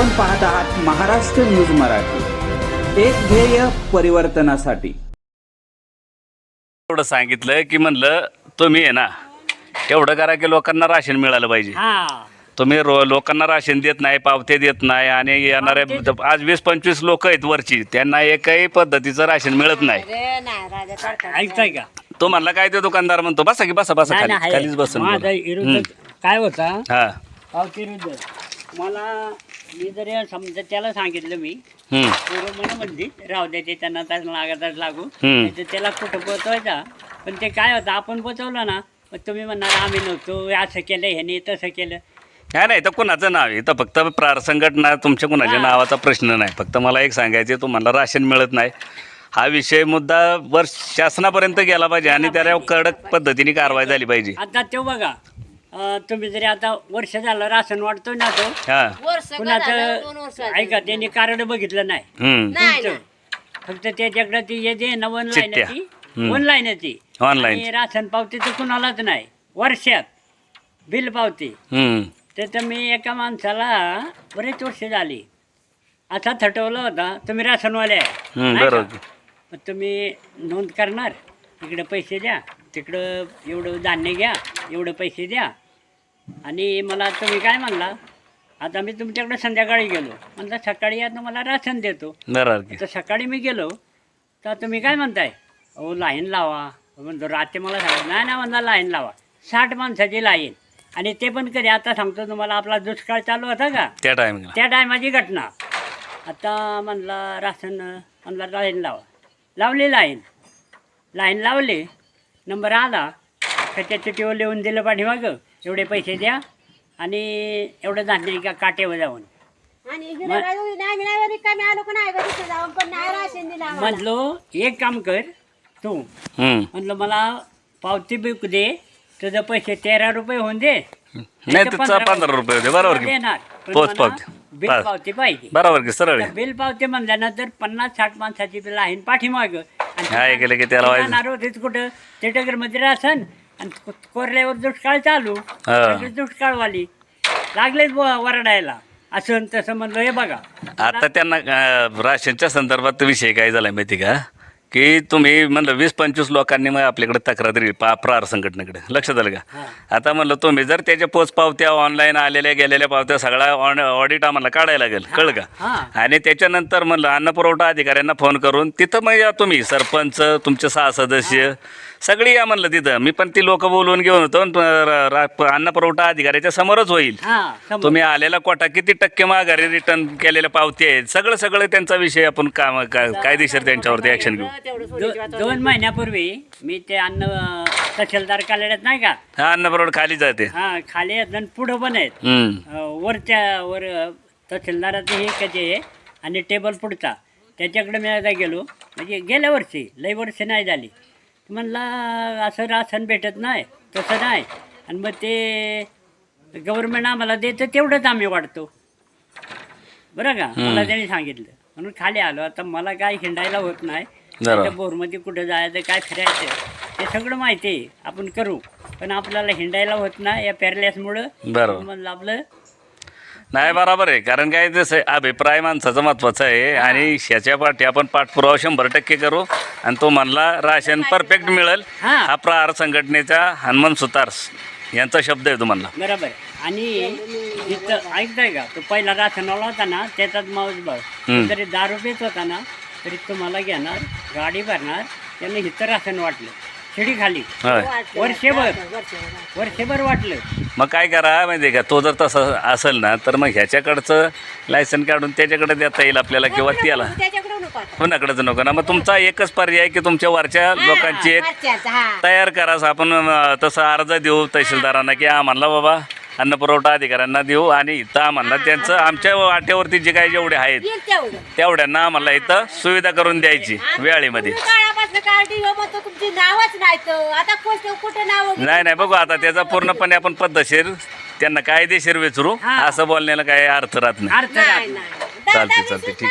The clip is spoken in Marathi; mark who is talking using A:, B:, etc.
A: आपण पाहत आहात महाराष्ट्र न्यूज मराठी. एक ध्येय परिवर्तनासाठी.
B: एवढं सांगितलं की म्हणलं तुम्ही आहे ना एवढं करा की लोकांना राशन मिळालं पाहिजे.
C: हा.
B: तुम्ही रो लोकांना राशन देत नाही पावते देत नाही आणि येणारे आज वीस पंचवीस लोक आहेत वरची त्यांना एकही पद्धतीचं राशन मिळत नाही.
C: ऐकताय का?
B: तो म्हणला काय ते दुकानदार म्हणतो बसा की बसा बसा
C: नाही,
B: खाली
C: नाही,
B: खालीच बसन
C: माझा
B: बोला.
C: विरुद्ध काय होता?
B: हा.
C: पावती विरुद्ध मला मी जरी समजा त्याला सांगितलं मी
B: हम्म.
C: पोरं म्हणली राहू द्यायचे त्यांना तास लागतच लागू.
B: हम्म.
C: नाहीतर त्याला कुठं पोचवायचा? पण ते काय होतं आपण पोचवलं ना मग तुम्ही म्हणणार आम्ही नव्हतो असं केलं ह्याने तसं केलं.
B: काय नाही तर कुणाचं नाव आहे? तर फक्त प्रार संघटना तुमच्या कुणाच्या
C: हा.
B: नावाचा प्रश्न नाही. फक्त मला एक सांगायचे तुम्हाला राशन मिळत नाही. हा विषय मुद्दा वर शासनापर्यंत गेला पाहिजे आणि त्याला कडक पद्धतीने कारवाई झाली पाहिजे.
C: आता तो बघा अं, तुम्ही जरी आता वर्ष झालं राशन वाटतोय ना तो
B: हा
D: वर्ष का झालं, दोन वर्ष
C: कुणाचं ऐका त्यांनी कार्ड बघितलं नाही
B: हम्म
D: नाही
C: तुमचं. फक्त त्याच्याकडे ती येते ना ऑनलाईन
B: चिठ्ठ्या.
C: ती
B: हम्म.
C: ऑनलाईन ती
B: Online.
C: आणि राशन पावती तर कुणालाच नाही वर्षात बिल पावती
B: हम्म
C: तर तर मी एका माणसाला बरेच वर्ष झाली असा थटवला होता तुम्ही राशनवाले आहे.
B: हम्म,
C: नाही का?
B: बरोबर.
C: मग तुम्ही नोंद करणार इकडे पैसे द्या तिकडं एवढं धान्य घ्या एवढं पैसे द्या आणि मला तुम्ही काय म्हणला? आता मी तुमच्याकडे संध्याकाळी गेलो. म्हणलं सकाळी या तुम्हाला राशन देतो. तर सकाळी मी गेलो. तर तुम्ही काय म्हणताय? अहो लाईन लावा. म्हणतो रात्री मला सांगा. नाही ना म्हणला लाईन लावा. साठ माणसाची लाईन. आणि ते पण कधी आता सांगतो तुम्हाला आपला दुष्काळ चालू होता का?
B: त्या टायमिंगला.
C: त्या टायमाची घटना. आता म्हणला राशन म्हणला लाईन लावा. लावली लाईन. लाईन लावली. नंबर आला. का त्या चिठ्ठीवर लिहून दिलं पाठीमागं. एवढे पैसे द्या आणि एवढं धान्य का काटेवर जाऊन.
D: आणि गिऱ्हाईक आली, नाही मी नाही रिकामी आलो का नाही घरी? जाऊन पण नाही राशन दिलं आम्हाला.
C: म्हणलो एक काम कर तू.
B: हम्म.
C: म्हणलं मला पावती बिक दे. तुझं पैसे तेरा रुपये होऊन दे.
B: नाही तर पंधरा रुपये होते बरोबर की?
C: देणार. पण
B: पोच.
C: मला
B: पावती
C: बिल. पावती पाहिजे.
B: बरोबर की? सरळ आहे.
C: बिल पावती म्हणल्यानंतर पन्नास साठ माणसाची बिल आहे पाठीमाग.
B: हा, हे केलं की त्याला व्हायचं.
C: होतेच कुठं? ते मध्ये रासन. आणि को- कोरल्यावर दुष्काळ चालू
B: हा.
C: सगळी दुष्काळवाली. लागलेच वरडायला. असं आणि तसं म्हणलं हे बघा.
B: आता त्यांना अं, राशनच्या संदर्भात विषय काय झाला माहिती का? की तुम्ही म्हणलं वीस पंचवीस लोकांनी मग आपल्याकडे तक्रार दिली पा प्रार संघटनेकडे. लक्षात आलं का? आता म्हणलं तुम्ही जर त्याच्या पोच पावत्या ऑनलाईन आलेल्या गेलेल्या पावत्या सगळ्या ऑन ऑडिट आम्हाला काढायला लागेल कळ का. आणि त्याच्यानंतर म्हणलं अन्न पुरवठा अधिकाऱ्यांना फोन करून तिथं मग या तुम्ही सरपंच तुमचे सहा सदस्य सगळी या म्हणलं तिथं. मी पण ती लोक बोलवून घेऊन होतो अन्न पुरवठा अधिकाऱ्याच्या समोरच होईल. तुम्ही आलेला कोटा किती टक्के माघारी रिटर्न केलेल्या पावती आहेत? सगळं सगळं त्यांचा विषय आपण काम कायदेशीर त्यांच्यावरती ऍक्शन घेऊ.
C: दो-. दोन महिन्यापूर्वी मी ते अन्न तहसीलदार कालड्यात नाही का?
B: हा अन्न बरोबर खाली जाते.
C: हा खाली आहेत आणि पुढं पण आहेत.
B: हम्म.
C: अं, वरच्या वर अं, तहसीलदाराचं हे कधी आहे आणि टेबल पुढचा. त्याच्याकडे मी एकदा गेलो. म्हणजे गेल्या वर्षी लई वर्ष नाही झाली. म्हणला असं राशन भेटत नाही तसं नाही. आणि मग ते गव्हर्नमेंट आम्हाला देतं तेवढंच आम्ही वाढतो. बरं का? मला त्यांनी सांगितलं. म्हणून खाली आलो. आता मला काय हिंडायला होत नाही. त्या बोरमध्ये कुठं जायचं काय फिरायचं ते सगळं माहिती आहे आपण करू. पण आपल्याला हिंडायला होत नाही या पॅरलेसमुळं
B: बरोबर.
C: म्हणलं आपलं
B: नाही बरोबर आहे. कारण काय तसं अभिप्राय माणसाचा महत्त्वाचा आहे आणि ह्याच्या पाठी आपण पाठपुरावा शंभर टक्के करू आणि तो म्हणला राशन परफेक्ट मिळेल.
C: हा.
B: हा प्रहार संघटनेचा हनुमान सुतार यांचा शब्द आहे तुम्हाला.
C: बरोबर. आणि इथं ऐकताय का? तो पहिला राशनवाला होता ना त्याचाच माऊस
B: हम्म.
C: तरी दारू पेत होता ना तरी तुम्हाला घेणार. गाडी भरणार त्यानं इथं राशन वाटलं. शिडी खाली.
B: होय.
C: वर्षभर.
D: वर्षभर.
C: वाटलं.
B: मग काय करा माहिती आहे का तो जर तसं असेल ना तर मग ह्याच्याकडचं लायसन काढून त्याच्याकडे देता येईल आपल्याला किंवा त्याला.
D: त्याच्याकडे नको आता.
B: कोणाकडेच नको ना. मग तुमचा एकच पर्याय की तुमच्या वरच्या लोकांची एक
D: वरच्याचं, हा.
B: तयार करा. आपण अं, तसा अर्ज देऊ तहसीलदारांना की आम्हाला बाबा अन्न पुरवठा अधिकाऱ्यांना देऊ आणि इथं आम्हाला त्यांचं आमच्या वाट्यावरती जे काही जेवढे आहेत. तेवढ्यांना आम्हाला इथं सुविधा करून द्यायची वेळेमध्ये.
D: नाही
B: नाही बघू आता त्याचा पूर्णपणे आपण पद्धतशीर त्यांना कायदेशीर विचारू. असं बोलण्याला काही अर्थ राहत नाही. चालते, चालते, ठीक.